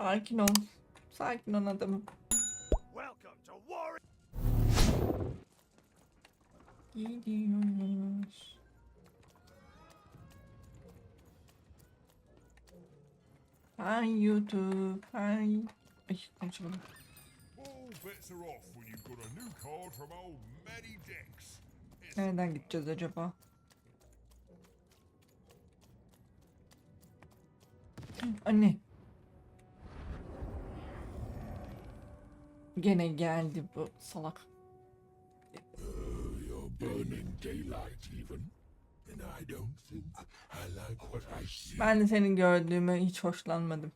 Sakin ol. Sakin ol adamım. Gidiyoruz. Hi YouTube. Hi. Ay konuşamadım. Nereden gideceğiz acaba? Anne. Gene geldi bu salak. You're burning daylight even. And I don't think I like what I see. Ben de senin gördüğüme hiç hoşlanmadım.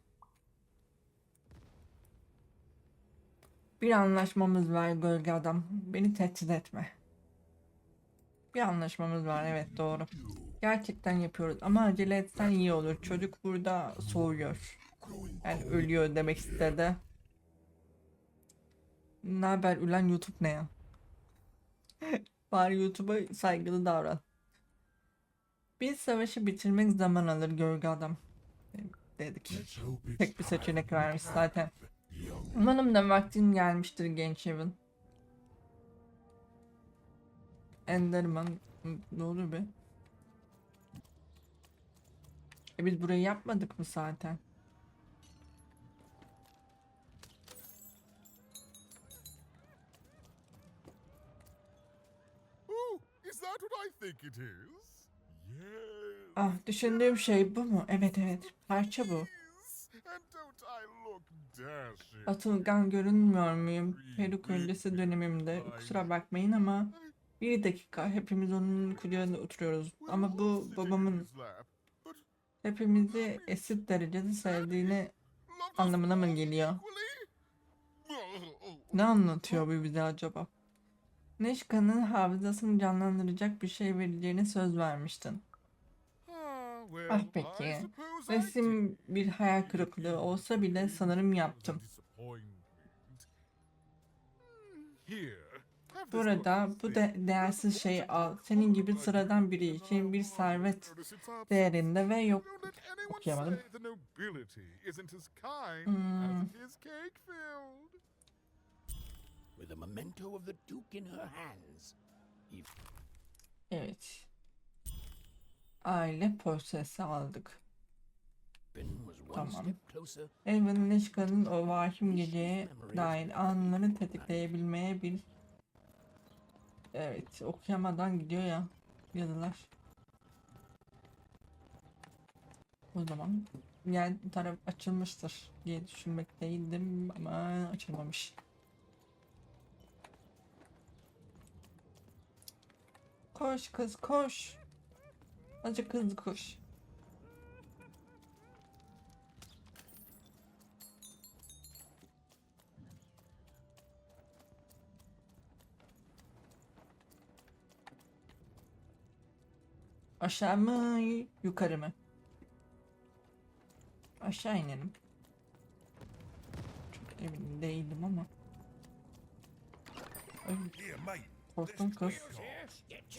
Bir anlaşmamız var gölge adam. Beni tehdit etme. Bir anlaşmamız var evet doğru. Gerçekten yapıyoruz ama acele etsen iyi olur. Çocuk burada soğuyor. Yani ölüyor demek istedi. Ne haber ülen YouTube ne ya? Bari YouTube'a saygılı davran. Bir savaşı bitirmek zaman alır gölge adam. Dedik. Tek bir seçenek vermiş zaten. Umarım da vaktin gelmiştir genç Evan. Enderman ne olur be? E biz burayı yapmadık mı zaten? That what I think it is? Yes. Ah düşündüğüm şey bu mu? Evet evet parça bu. Atılgan görünmüyor muyum? Peruk öncesi dönemimde. Kusura bakmayın ama bir dakika hepimiz onun kucağında oturuyoruz. Ama bu babamın hepimizi esit derecede sevdiğini anlamına mı geliyor? Ne anlatıyor bu bize acaba? Neşka'nın hafızasını canlandıracak bir şey vereceğine söz vermiştin. Ah peki. Resim bir hayal kırıklığı olsa bile sanırım yaptım. Burada bu de değersiz şeyi al. Senin gibi sıradan biri için bir servet değerinde ve yok. Okuyamadım. Hmm. With a memento of the Duke in her hands. Evet. Aile prosesi aldık. Tamam. Elvan'ın Neşka'nın o vahim geceye dair anları tetikleyebilmeye bir... Evet, okuyamadan gidiyor ya yazılar. O zaman yani taraf açılmıştır diye düşünmekteydim ama açılmamış. Koş kız koş. Azıcık hızlı koş. Aşağı mı yukarı mı? Aşağı inelim. Çok emin değildim ama. Ay, korktum kız.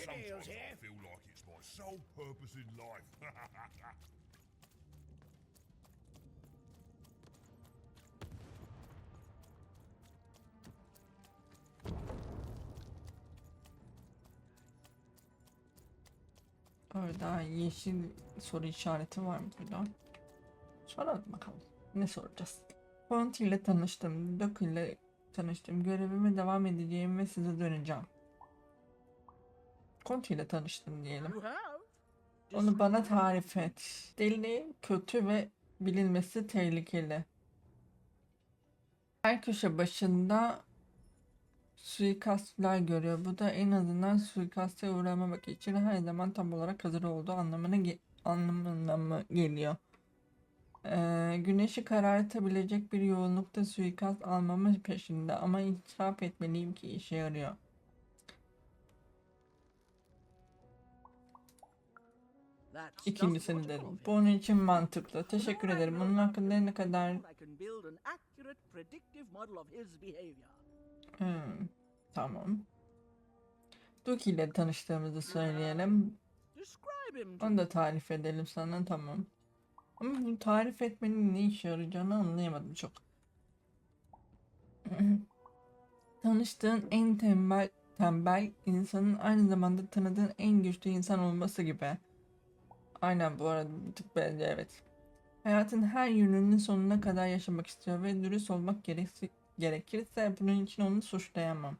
Sometimes I feel like it's my sole purpose in life. Orada yeşil soru işareti var mı burada? Soralım bakalım. Ne soracağız? Ponti ile tanıştım. Doku ile tanıştım. Görevime devam edeceğim ve size döneceğim. Conti ile tanıştım diyelim. Onu bana tarif et. Deli, kötü ve bilinmesi tehlikeli. Her köşe başında suikastlar görüyor. Bu da en azından suikaste uğramamak için her zaman tam olarak hazır olduğu anlamına ge- anlamına mı geliyor? Ee, güneşi karartabilecek bir yoğunlukta suikast almamı peşinde ama itiraf etmeliyim ki işe yarıyor. İkincisini just what I dedim. call Bu onun için mantıklı. Teşekkür ederim. Onun hakkında ne kadar. Hmm, tamam. Duki ile tanıştığımızı söyleyelim. Onu da tarif edelim sana tamam. Ama bunu tarif etmenin ne işe yarayacağını anlayamadım çok. Tanıştığın en tembel tembel insanın aynı zamanda tanıdığın en güçlü insan olması gibi. Aynen bu arada bir tık bence evet. Hayatın her yönünün sonuna kadar yaşamak istiyor ve dürüst olmak gereksi- gerekirse bunun için onu suçlayamam.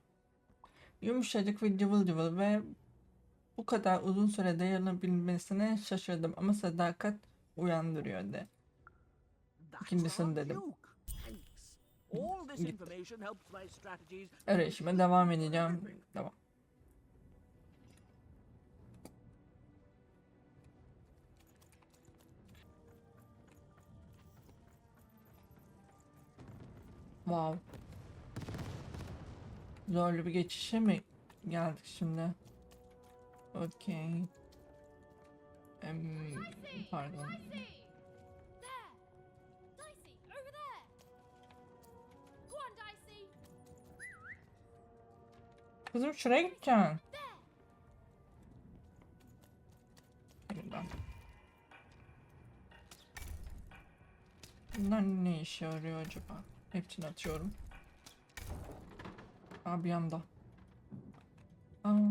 Yumuşacık ve cıvıl cıvıl ve bu kadar uzun süre dayanabilmesine şaşırdım ama sadakat uyandırıyor de. İkincisini dedim. Gitti. Arayışıma devam edeceğim. Devam. Wow. Zorlu bir geçişe mi geldik şimdi? Okey. Em, pardon. Kızım şuraya gideceksin. Buradan. Bunlar ne işe yarıyor acaba? Hepsini atıyorum. Aa bir anda. Aa,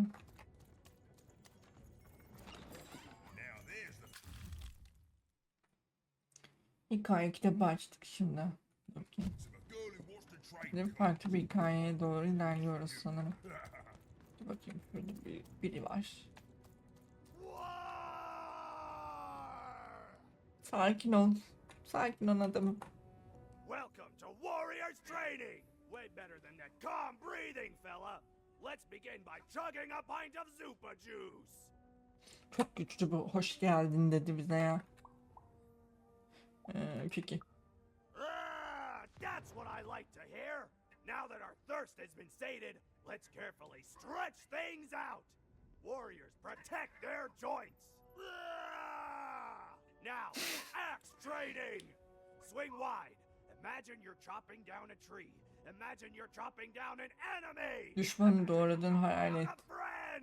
hikaye kitabı şimdi. Bakayım. Şimdi farklı bir hikayeye doğru ilerliyoruz sanırım. Dur bakayım şurada bir, biri var. Sakin ol. Sakin ol adamım. Welcome to Warriors Training! Way better than that calm breathing, fella! Let's begin by chugging a pint of Zupa juice! Çok güçlü bu. Hoş geldin dedi bize ya. Ee, peki. Ah, that's what I like to hear! Now that our thirst has been sated, let's carefully stretch things out! Warriors protect their joints! Ah! Now, axe training! Swing wide. Imagine you're chopping down a tree. Imagine you're chopping down an enemy! Düşmanı doğradığın hayal et.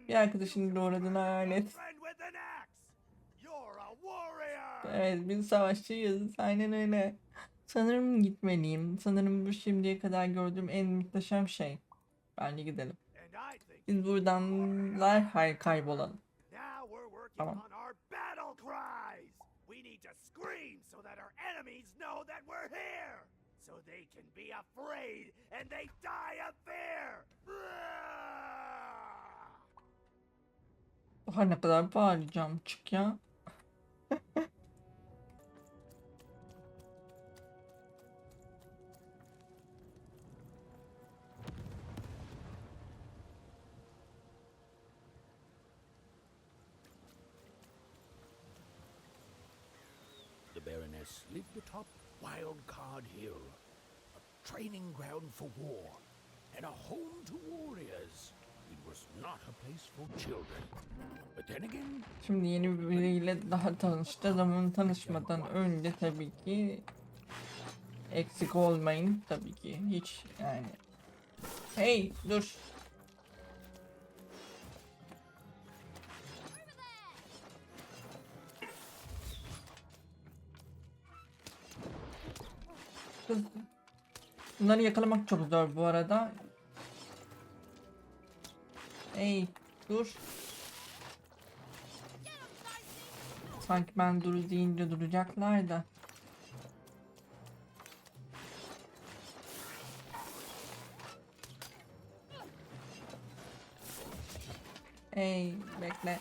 Bir arkadaşını doğradığını hayal et. Evet biz savaşçıyız. Aynen öyle. Sanırım gitmeliyim. Sanırım bu şimdiye kadar gördüğüm en muhteşem şey. Bence gidelim. Biz buradanlar hay kaybolalım. Tamam. We need to scream so that our enemies know that we're here! So they can be afraid and they die of fear! Daha ne kadar bağıracağım çık ya. Baroness lived atop Wildcard Hill, a training ground for war, and a home to warriors. It was not a place for children. But then again, Şimdi yeni biriyle daha tanışacağız ama onu tanışmadan önce tabii ki eksik olmayın tabii ki hiç yani. Hey dur. Kız. Bunları yakalamak çok zor bu arada. Hey dur. Sanki ben dur deyince duracaklar da. Hey bekle.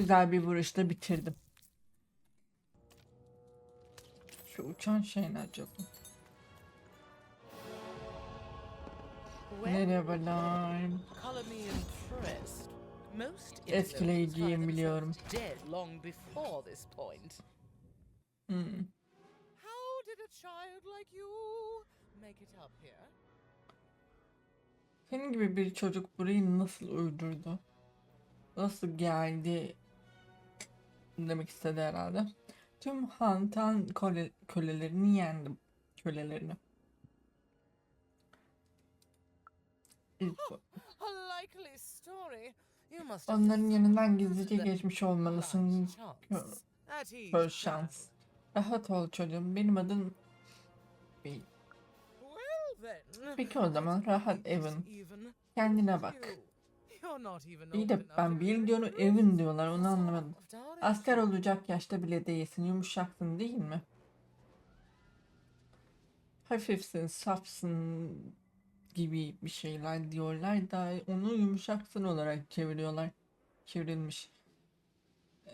Güzel bir vuruşla bitirdim. Şu uçan şey ne acaba? Merhabalar. Etkileyiciyim biliyorum. Hmm. Senin gibi bir çocuk burayı nasıl uydurdu? Nasıl geldi? Demek istedi herhalde. Tüm Hantan köle, kölelerini yendim. Kölelerini. Onların yanından gizlice geçmiş olmalısın. Böyle şans. Rahat ol çocuğum. Benim adım. Peki o zaman rahat Evan. even Kendine bak. İyi de ben Bill a Evan diyorlar onu anlamadım. Asker olacak yaşta bile değilsin. Yumuşaksın değil mi? Hafifsin, safsın gibi bir şeyler diyorlar da onu yumuşaksın olarak çeviriyorlar. Çevrilmiş.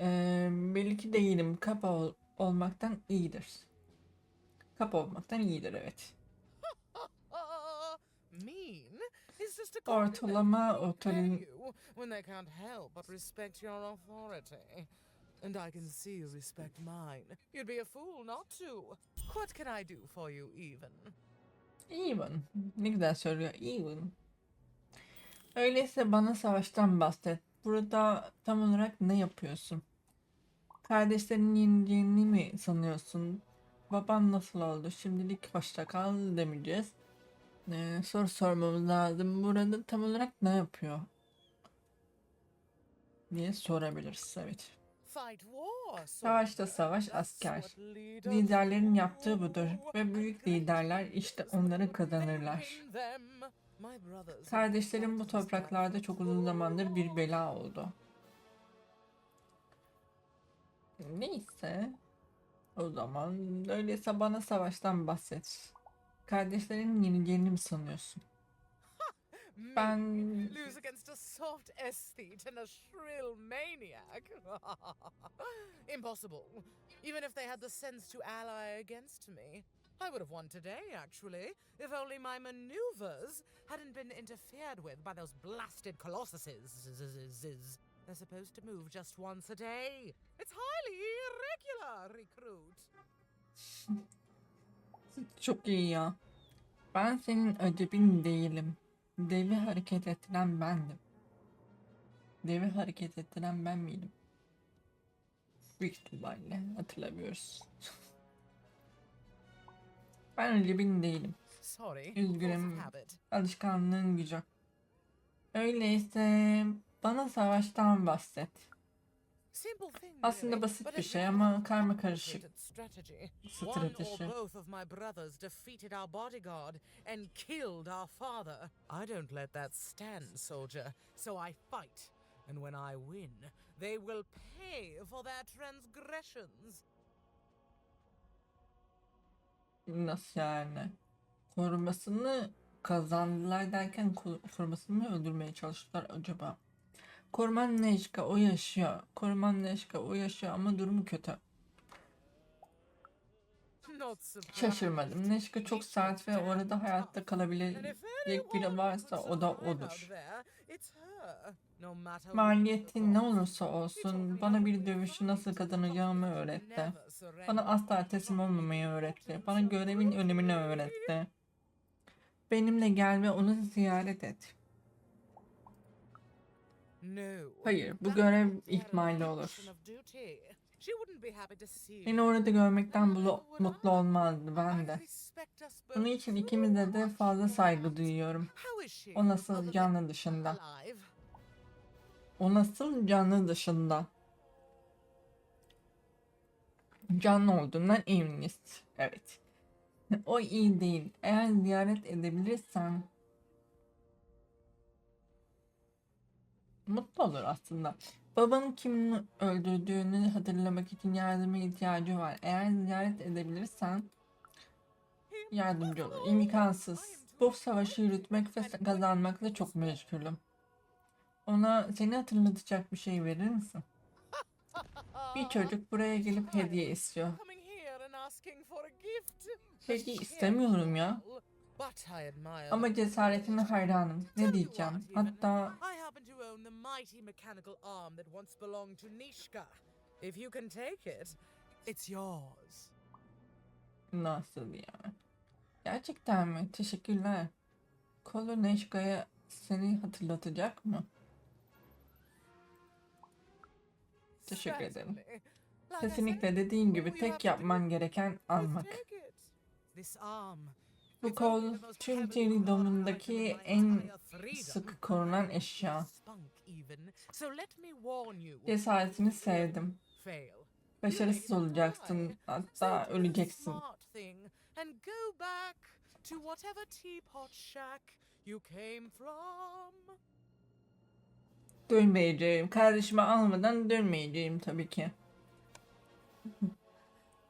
Ee, belki değilim. Kapa ol- olmaktan iyidir. Kapa olmaktan iyidir evet. Ortalama you when they can't help but respect your authority. And I can see you respect mine. You'd be a fool not to. What can I do for you, even? Even. Ne güzel söylüyor. Even. Öyleyse bana savaştan bahset. Burada tam olarak ne yapıyorsun? Kardeşlerin yeneceğini mi sanıyorsun? Baban nasıl oldu? Şimdilik hoşça kal demeyeceğiz. Ee, soru sormamız lazım. Burada tam olarak ne yapıyor? diye sorabiliriz. Evet. Savaşta savaş, asker. Liderlerin yaptığı budur ve büyük liderler işte onları kazanırlar. Kardeşlerim bu topraklarda çok uzun zamandır bir bela oldu. Neyse. O zaman öyleyse bana savaştan bahset. Kardeşlerin yeneceğini mi sanıyorsun? Ben lose against a soft aesthete and a shrill maniac. Impossible. Even if they had the sense to ally against me. I would have won today, actually, if only my maneuvers hadn't been interfered with by those blasted colossuses. They're supposed to move just once a day. It's highly irregular, recruit. çok iyi ya. Ben senin ödebin değilim. Devi hareket ettiren bendim. Devi hareket ettiren ben miydim? Büyük ihtimalle hatırlamıyoruz. ben ödebin değilim. Üzgünüm. Alışkanlığın gücü. Öyleyse bana savaştan bahset. Aslında basit bir şey ama karma karışık strateji. or both of my brothers defeated our bodyguard and killed our father. I don't let that stand, soldier. So I fight, and when I win, they will pay for their transgressions. Nasıl yani? Korumasını kazandılar derken ko- korumasını mı öldürmeye çalıştılar acaba? Koruman Neşka o yaşıyor. Koruman Neşka o yaşıyor ama durumu kötü. Şaşırmadım. Neşka çok sert ve orada hayatta kalabilecek biri varsa o da odur. Maliyeti ne olursa olsun bana bir dövüşü nasıl kazanacağımı öğretti. Bana asla teslim olmamayı öğretti. Bana görevin önemini öğretti. Benimle gel ve onu ziyaret et. Hayır, bu görev ihmali olur. Beni orada görmekten mutlu olmazdı ben de. Bunun için ikimize de fazla saygı duyuyorum. O nasıl canlı dışında? O nasıl canlı dışında? Canlı olduğundan eminiz. Evet. O iyi değil. Eğer ziyaret edebilirsen mutlu olur aslında. Babanın kimin öldürdüğünü hatırlamak için yardıma ihtiyacı var. Eğer ziyaret edebilirsen yardımcı olur. İmkansız. Bu savaşı yürütmek ve kazanmakla çok meşgulüm. Ona seni hatırlatacak bir şey verir misin? Bir çocuk buraya gelip hediye istiyor. Peki istemiyorum ya. Ama cesaretine hayranım. Ne diyeceğim? Hatta I happen to own the mighty mechanical arm that once belonged to Nishka. If you can take it, it's yours. nasıl ya? Gerçekten mi? Teşekkürler. Kolu Neşka'ya seni hatırlatacak mı? Teşekkür ederim. Kesinlikle dediğin gibi tek yapman gereken almak. Bu kol guarded domundaki en sıkı korunan eşya. Cesaretini sevdim. Başarısız olacaksın. Hatta öleceksin. Dönmeyeceğim. Kardeşimi almadan dönmeyeceğim tabii ki.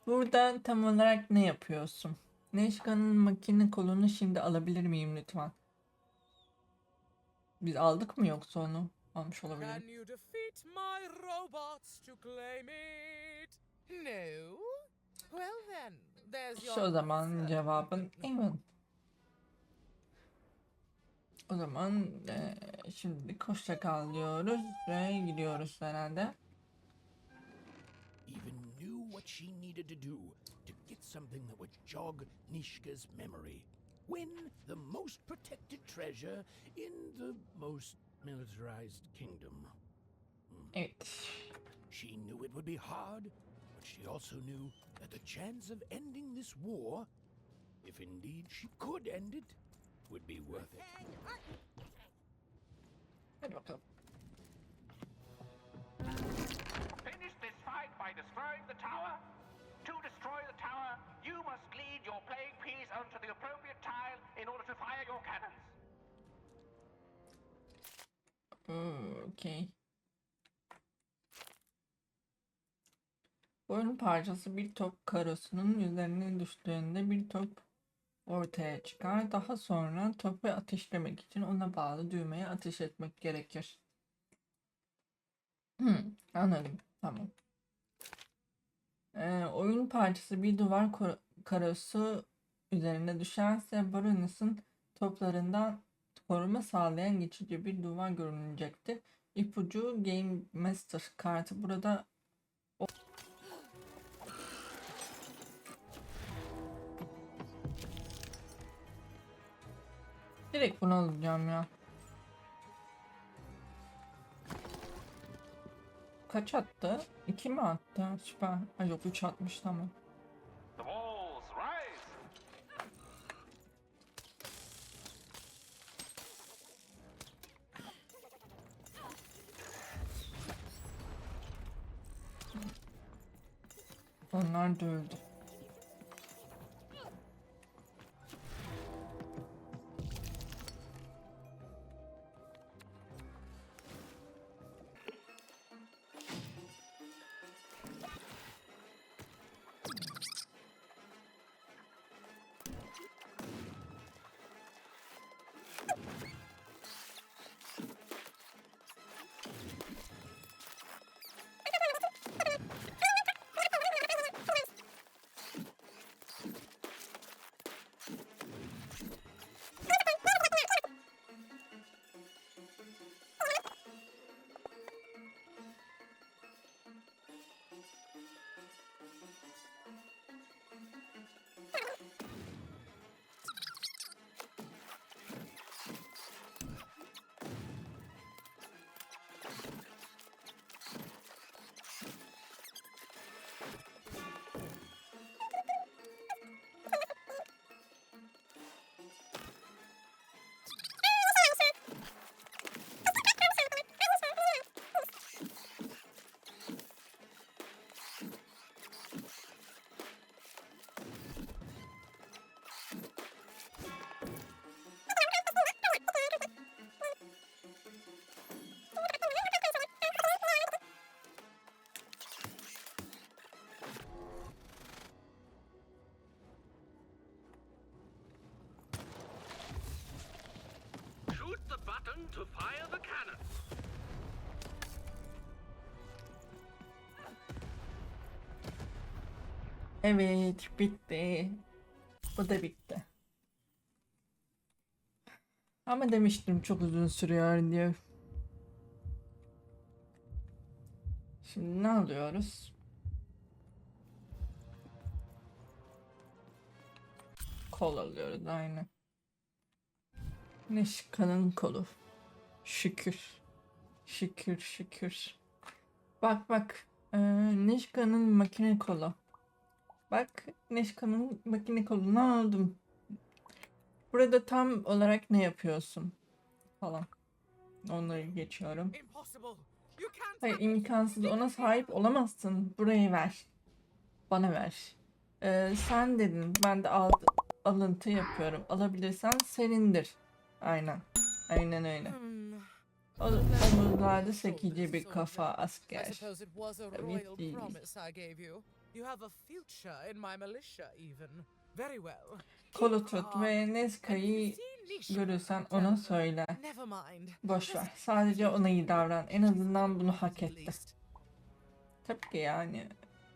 Burada tam olarak ne yapıyorsun? Neşka'nın makine kolunu şimdi alabilir miyim lütfen? Biz aldık mı yoksa onu? Almış olabilirim. your Şu zaman cevabın evet. O zaman eee, şimdi hoşça kal diyoruz ve gidiyoruz herhalde. Even knew what she needed to do to get something that would jog Nishka's memory. Win the most protected treasure in the most militarized kingdom. Hmm. Evet. She knew it would be hard, but she also knew that the chance of ending this war, if indeed she could end it, would be worth it. Hadi bakalım. Finish this fight by destroying the tower. To destroy the tower, you must lead your playing piece onto the appropriate tile in order to fire your cannons. Hmm, Okey. Oyun parçası bir top karosunun üzerine düştüğünde bir top ortaya çıkar. Daha sonra topu ateşlemek için ona bağlı düğmeye ateş etmek gerekir. Hmm, anladım. Tamam. Ee, oyun parçası bir duvar karosu üzerine düşerse Baroness'ın toplarından koruma sağlayan geçici bir duvar görünecektir. İpucu Game Master kartı burada Direkt bunu alacağım ya. Kaç attı? 2 mi attı? Süper. Ay yok 3 atmış tamam. Onlar da öldü. Captain to fire the cannon. Evet, bitti. Bu da bitti. Ama demiştim çok uzun sürüyor diye. Şimdi ne alıyoruz? Kol alıyoruz aynı. Neşkan'ın kolu. Şükür. Şükür şükür. Bak bak. Ee, Neşka'nın makine kolu. Bak Neşka'nın makine kolunu aldım. Burada tam olarak ne yapıyorsun? Falan. Onları geçiyorum. Hayır imkansız ona sahip olamazsın. Burayı ver. Bana ver. Ee, sen dedin ben de aldı, alıntı yapıyorum. Alabilirsen senindir. Aynen. Aynen öyle. Hmm. Omuzlarda sekici bir kafa asker. Tabii royal ki. promise I gave you. You have a future in my militia even. Very well. Kolu tut ve Neska'yı görürsen ona söyle. Boş ver. Sadece ona iyi davran. En azından bunu hak etti. Tabii ki yani